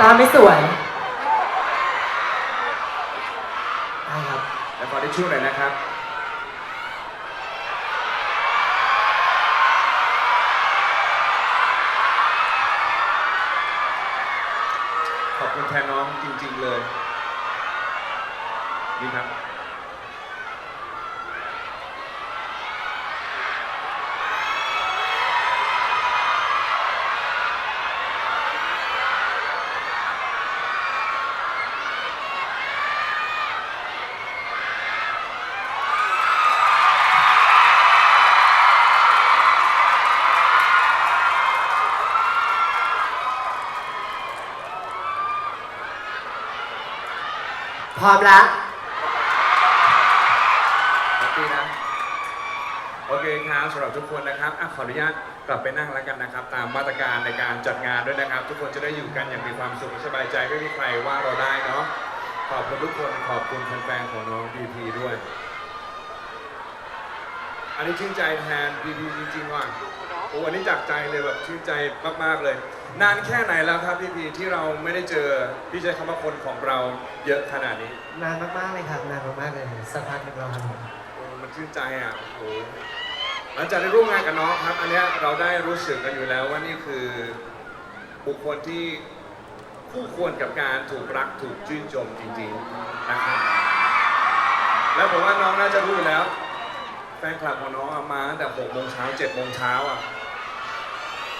ตาไม่สวยได้ครับ แล้วขอได้ช่วยหน่อยนะครับ ขอบคุณแทนน้องจริง ๆ เลย นี่ครับ พร้อมแล้วแฮปปี้นะ โอเคครับสำหรับทุกคนนะครับอะขออนุญาตกลับไปนั่งแล้วกันนะครับ ตามมาตรการในการจัดงานด้วยนะครับ ทุกคนจะได้อยู่กันอย่างมีความสุขสบายใจไม่มีใครว่าเราได้เนาะขอบคุณทุกคนขอบคุณแฟนๆของน้องพีพีด้วย อันนี้ชื่นใจแทนพีพีจริงๆว่ะ โอ้อันนี้จากใจเลยแบบชื่นใจมาก ๆ เลย นานแค่ไหนแล้วครับพีพีที่เราไม่ได้เจอพี่ใช้คำว่าคนของเราเยอะขนาดนี้นานมากๆเลยครับนานมากๆเลยสักพักหนึ่งแล้วครับผมโอ้มันชื่นใจอะโอ้โหหลังจากได้ร่วมงานกับน้องครับ อันเนี้ยเราได้รู้สึกกันอยู่แล้วว่านี่คือบุคคลที่คู่ควรกับการถูกรักถูกชื่นชมจริงๆนะครับแล้วผมว่าน้องน่าจะรู้อยู่แล้วแฟนคลับของน้องอะมาตั้งแต่6โมงเช้า7โมงเช้าอะ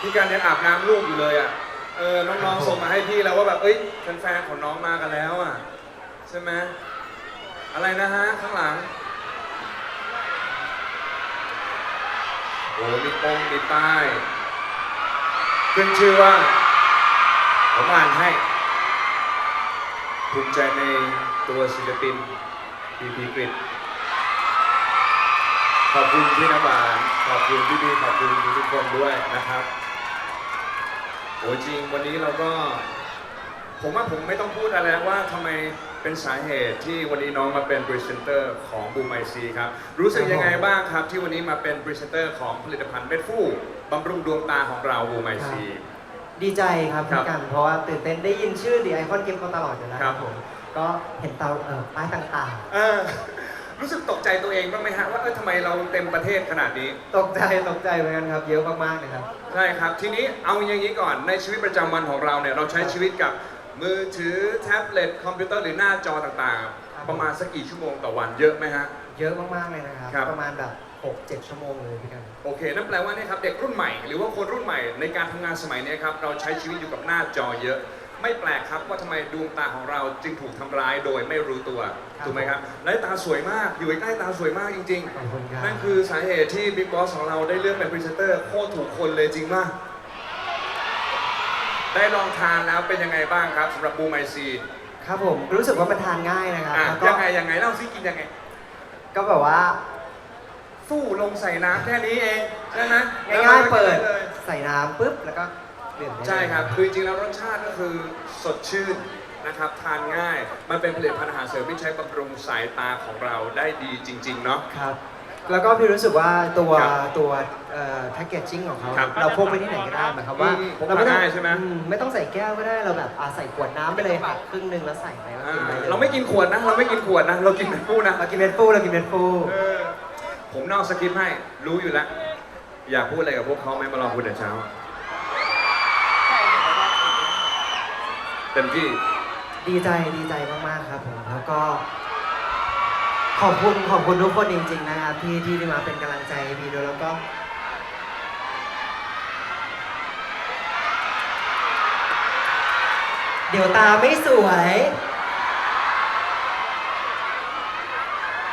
พี่การยังอาบน้ำลูกอยู่เลยอะ เออ น้องๆส่งมาให้พี่แล้วว่าแบบ เอ้ยแฟนๆของน้องมากันแล้วอะ ใช่ไหมอะไรนะฮะ ข้างหลัง โอ้มีปงมีป้ายขึ้นชื่อว่า ผมอ่านให้ ภูมิใจในตัวศิลปินพีพีกริดขอบคุณพี่นบาน ขอบคุณพี่บีขอบคุณทุกคนด้วยนะครับ โอ้จริงวันนี้เราก็ ผมว่าผมไม่ต้องพูดอะไรแล้วว่าทำไมเป็นสาเหตุที่วันนี้น้องมาเป็นพรีเซนเตอร์ของบูมไอซีครับ รู้สึกยังไงบ้างครับ ที่วันนี้มาเป็นพรีเซนเตอร์ของผลิตภัณฑ์เม็ดฟูบำรุงดวงตาของเราบูมไอซี ดีใจครับครัพี่บกันเพราะว่าตื่นเต้นได้ยินชื่อดีไอคอนเกมมาตลอดอยู่แล้วครับ ผม ก็เห็นเตาเอ่อป้ายต่างเออ รู้สึกตกใจตัวเองบ้างไหมฮะว่าเออทำไมเราเต็มประเทศขนาดนี้ๆตกใจตกใจเหมือนกันครับ เยอะมากๆเลยครับ ใช่ครับ ทีนี้เอาอย่างนี้ก่อนในชีวิตประจำวันของเราเนี่ยเราใช้ชีวิตกับมือถือแท็บเล็ตคอมพิวเตอร์หรือหน้าจอต่างครับ ๆ ประมาณสักกี่ชั่วโมงต่อวันเยอะไหมฮะ เยอะมากๆเลยนะครับ ครับ ประมาณแบบ6-7 ชั่วโมงเลยพี่กัน โอเค นั่นแปลว่าเนี่ยครับเด็กรุ่นใหม่หรือว่าคนรุ่นใหม่ในการทำงานสมัยเนี้ยครับเราใช้ชีวิตอยู่กับหน้าจอเยอะ ไม่แปลกครับว่าทำไมดวงตาของเราจึงถูกทำร้ายโดยไม่รู้ตัวครับ ถูกไหมครับและตาสวยมากอยู่ใกล้ๆตาสวยมากจริง ขอบคุณครับ ๆ นั่นคือสาเหตุที่บิ๊กบอสของเราได้เลือกเป็นพรีเซนเตอร์โคตรถูกคนเลยจริงป่ะได้ลองทานแล้วเป็นยังไงบ้างครับสำหรับบูมไอซีครับผมรู้สึกว่ามันทานง่ายนะครับอะแล้วก็ยังไงยังไงเล่าซิกินยังไง ก็แบบว่าฟู่ลงใส่น้ำแค่นี้เองใช่ไหมง่ายๆเปิดเลยใส่น้ำปุ๊บ แล้วก็ ดื่มได้เลยใช่ครับ คือจริงๆแล้วรสชาติก็คือสดชื่นนะครับ ทานง่าย มันเป็นผลิตภัณฑ์อาหารเสริมที่ใช้บำรุงสายตาของเราได้ดีจริง ๆ เนาะ ครับ แล้วก็พี่รู้สึกว่าตัวครับตัวแพ็กเกจจิ้งของเขาครับเราพกไปที่ไหนก็ได้หมายความว่าอืมพกเราไม่ต้องพาง่ายใช่ไหม อืไม่ต้องใส่แก้วก็ได้เราแบบอาใส่ขวดน้ำไปเลยตักครึ่งหนึงแล้วใส่ไปแล้วอ่ากินไปเลยเราไม่กินขวดนะ เราไม่กินขวดนะ เรากินเป็นฟูนะ เรากินเม็ดฟูเรากินเม็ดฟูเออผมนอกสคริปต์ให้ รู้อยู่แล้ว อยากพูดอะไรกับพวกเขาไหมมาลองพูดแต่เช้า เต็มที่ดีใจดีใจมากๆครับผมแล้วก็ ขอบคุณขอบคุณทุกคนจริง ๆ นะครับที่ที่ได้มาเป็นกำลังใจให้พี่ด้วยแล้วก็ เดี๋ยวตาไม่สวย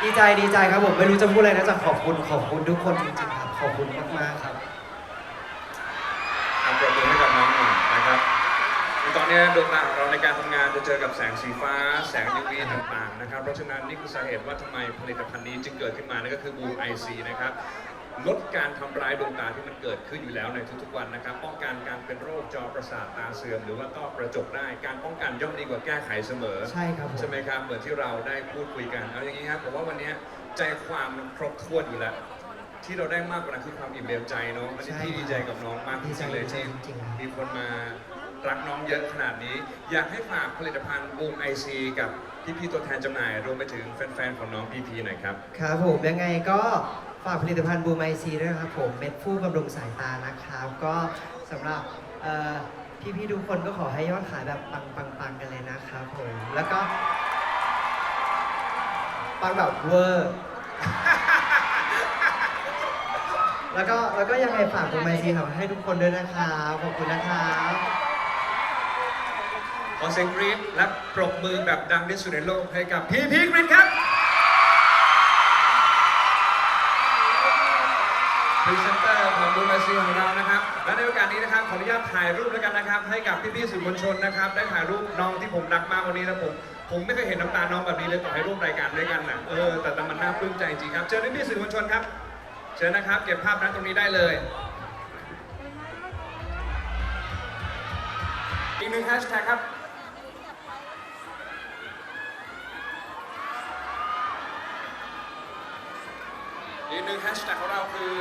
ดีใจดีใจครับผมไม่รู้จะพูดอะไรนะจะขอบคุณขอบคุณทุกคนจริงๆครับขอบคุณมากๆครับทำปรบมือให้กับน้องหน่อยนะครับคือ ตอนนี้ดวงตาของเราในการทำงานจะเจอกับแสงสีฟ้า แสง UV ต่างๆนะครับ เพราะฉะนั้นนี่คือสาเหตุว่าทำไมผลิตภัณฑ์นี้จึงเกิดขึ้นมานั่นก็คือ Blue IC นะครับลดการทำร้ายดวงตาที่มันเกิดขึ้นอยู่แล้วในทุกๆวันนะครับป้องกันการเป็นโรคจอประสาทตาเสื่อมหรือว่าต้อกระจกได้การป้องกันย่อมดีกว่าแก้ไขเสมอใช่ครับผมใช่ไหมครับเหมือนที่เราได้พูดคุยกันเอาอย่างนี้ครับผมว่าวันนี้ใจความมันครบถ้วนอยู่แล้วที่เราได้มากกว่านั้นคือความอิ่มเอมใจเนาะอันนี้พี่ดีใจกับน้องมากจริงๆเลยที่ดีใจจริงๆมีคนมา รักน้องเยอะขนาดนี้ อยากให้ฝากผลิตภัณฑ์บูมไอซีกับพี่ๆตัวแทนจำหน่าย รวมไปถึงแฟนๆของน้องพีพีหน่อยครับ ครับผมยังไงก็ฝากผลิตภัณฑ์บูมไอซีด้วยนะครับผมเม็ดฟูบำรุงสายตานะครับ ก็สำหรับเอ่อพี่ๆทุกคนก็ขอให้ยอดขายแบบปังๆๆกันเลยนะครับผมแล้วก็ปังแบบเวอร์ แล้วก็แล้วก็ยังไงฝากบูมไอซีทำให้ทุกคนด้วยนะครับขอบคุณนะครับ อเสียงกรี๊ดและปรบมือแบบดังที่สุดในโลกให้กับพีพีกรี๊ดครับพรีเซนเตอร์ของบูมไอซีของเรานะครับ และในโอกาสนี้นะครับขออนุญาตถ่ายรูปแล้วกันนะครับ ให้กับพี่ๆสื่อมวลชนนะครับ ได้ถ่ายรูปน้องที่ผมรักมากวันนี้นะผมผมไม่เคยเห็นน้ำตาน้องแบบนี้เลยต่อให้ร่วมรายการด้วยกันนะเออแต่แต่มันน่าปลื้มใจจริงครับเชิญพี่ๆสื่อมวลชนครับเชิญนะครับ เก็บภาพนั้นตรงนี้ได้เลยอีกหนึ่งแฮชแท็กครับ อีกหนึ่งแฮชแท็กของเราคือ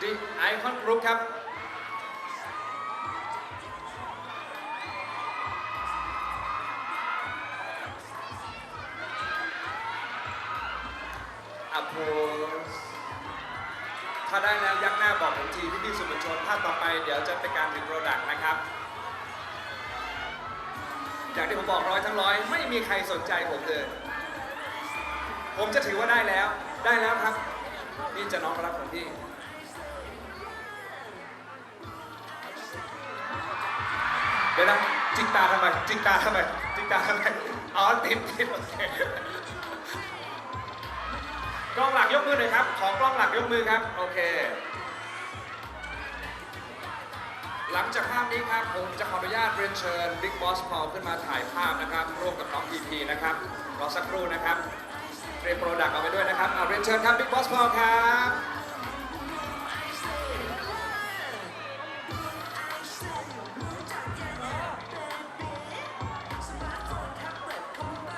The Icon Group ครับ อัพโพสถ้าได้แล้วยักหน้าบอกผมทีพี่พี่ๆสื่อมวลชนภาพต่อไปเดี๋ยวจะเป็นการถึงโปรดักต์นะครับ อย่างที่ผมบอกร้อยทั้งร้อยไม่มีใครสนใจผมเลย ผมจะถือว่าได้แล้ว ได้แล้วครับ นี่จะน้องรับของพี่เดี๋ยวนะจิกตาทำไมจิกตาทำไมจิกตาทำไมอ๋อติดติดโอเคกล้องหลักยกมือหน่อยครับ ของกล้องหลักยกมือครับ โอเค หลังจากภาพนี้ครับ ผมจะขออนุญาตเรียนเชิญ Big Boss Paul ขึ้นมาถ่ายภาพนะครับ ร่วมกับน้อง PP นะครับ รอสักครู่นะครับ รียมโปรดักต์เอาไปด้วยนะครับเอาเรียนเชิญครับ Big Boss Paul ครับ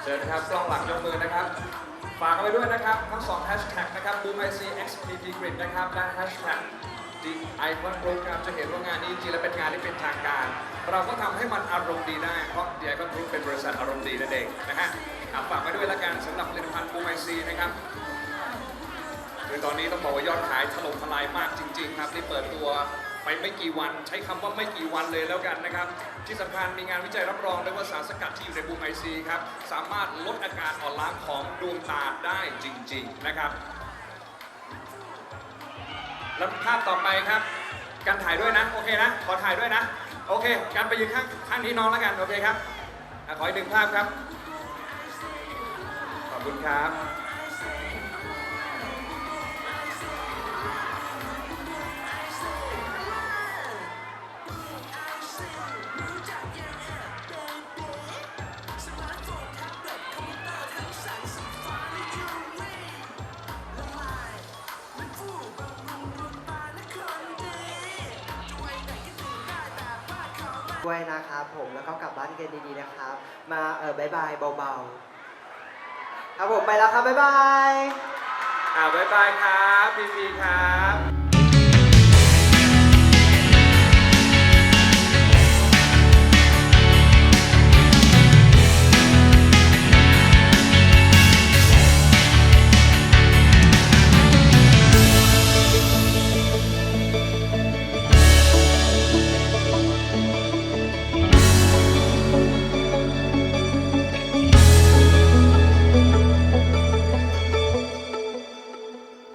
เชิญครับกล้องหลังยกมือนะครับฝากเอาไว้ด้วยนะครับ ทั้งสองแฮชแท็กนะครับ Boom IC XPP Grid นะครับและแฮชแท็ก The Icon Group ครับจะเห็นว่างานนี้จริงแล้วเป็นงานที่เป็นทางการ เราก็ทำให้มันอารมณ์ดีได้ เพราะ The Icon Group เป็นบริษัทอารมณ์ดีนั่นเองนะฮะฝากไว้ด้วยละกันสำหรับผลิตภัณฑ์ Boom IC นะครับคือตอนนี้ต้องบอกว่ายอดขายถล่มทลายมากจริง ๆ ครับที่เปิดตัวไปไม่กี่วันใช้คำว่าไม่กี่วันเลยแล้วกันนะครับ ที่สำคัญมีงานวิจัยรับรองด้วยว่าสารสกัดที่อยู่ในบูมไอซีครับ สามารถลดอาการอ่อนล้าของดวงตาได้จริง ๆ นะครับแล้วภาพต่อไปครับ การถ่ายด้วยนะ โอเคนะ ขอถ่ายด้วยนะ โอเค การไปยืนข้างข้างนี้น้องแล้วกัน โอเคครับอะขออีกหนึ่งภาพครับ ขอบคุณครับ ด้วยนะครับผมแล้วก็กลับบ้านกันดีๆนะครับ มาเออบายบายเบาๆครับผมไปแล้วครับบ๊ายบาย อ่าบ๊ายบายครับพีพีครับ